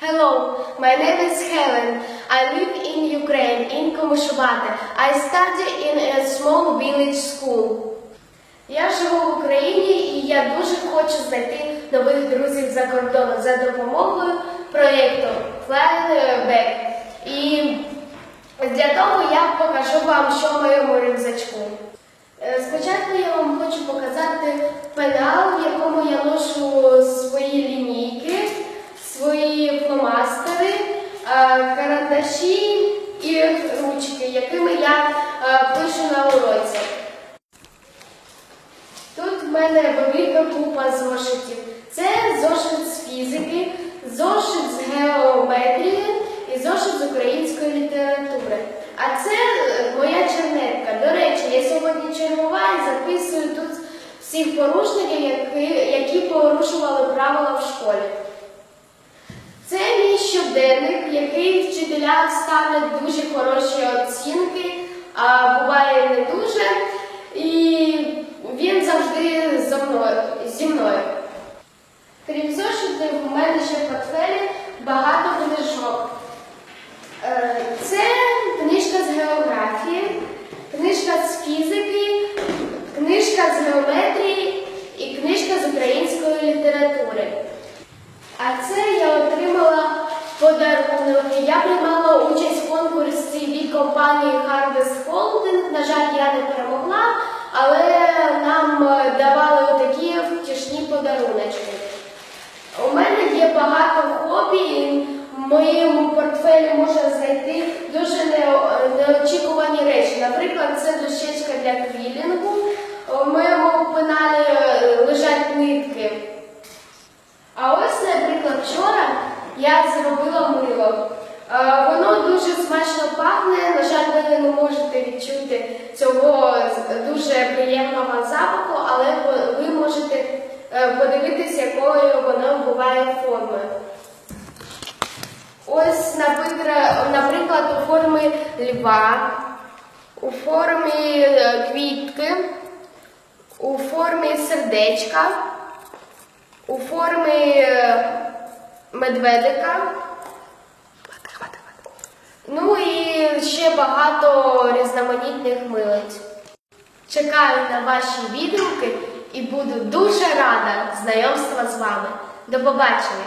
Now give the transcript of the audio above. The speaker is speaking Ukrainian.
Hello, my name is Helen. I live in Ukraine, in Комишувате. I study in a small village school. Я живу в Україні і я дуже хочу знайти нових друзів за кордоном за допомогою проєкту Flying Back. І для того я покажу вам, що в моєму рюкзачку. Е, Спочатку я вам хочу показати пенал, в якому я ношу свої карандаші і ручки, якими я е, пишу на уроці. Тут в мене велика купа зошитів. Це зошит з фізики, зошит з геометрії і зошит з української літератури. А це е, моя чернетка. До речі, я сьогодні чергова і записую тут всіх порушників, які, які порушували правила в школі. Це мій щоденник, який вчителям ставлять дуже хороші оцінки, а буває не дуже. І він завжди за мною, зі мною. Крім зошитів, у мене ще в портфелі багато книжок. Е, Це книжка з географії, книжка з фізики, книжка з геометрії і книжка з української літератури. А це. Я приймала участь в конкурсі від компанії Harvest Holding. На жаль, я не перемогла, але нам е, давали такі втішні подаруночки. У мене є багато хобі, і в моєму портфелі можна знайти дуже неочікувані речі. Наприклад, це дощечка для квілінгу. У моєму пеналі е, лежать нитки. А ось, наприклад, вчора я зробила мило. Е, Воно дуже смачно пахне. На жаль, ви не можете відчути цього дуже приємного запаху, але ви- можете е, подивитися, якою воно буває формою. Ось, наприклад, у формі льва, у формі е, квітки, у формі сердечка у формі медведика. Ну і багато різноманітних милиць. Чекаю на ваші відгуки і буду дуже рада знайомства з вами. До побачення!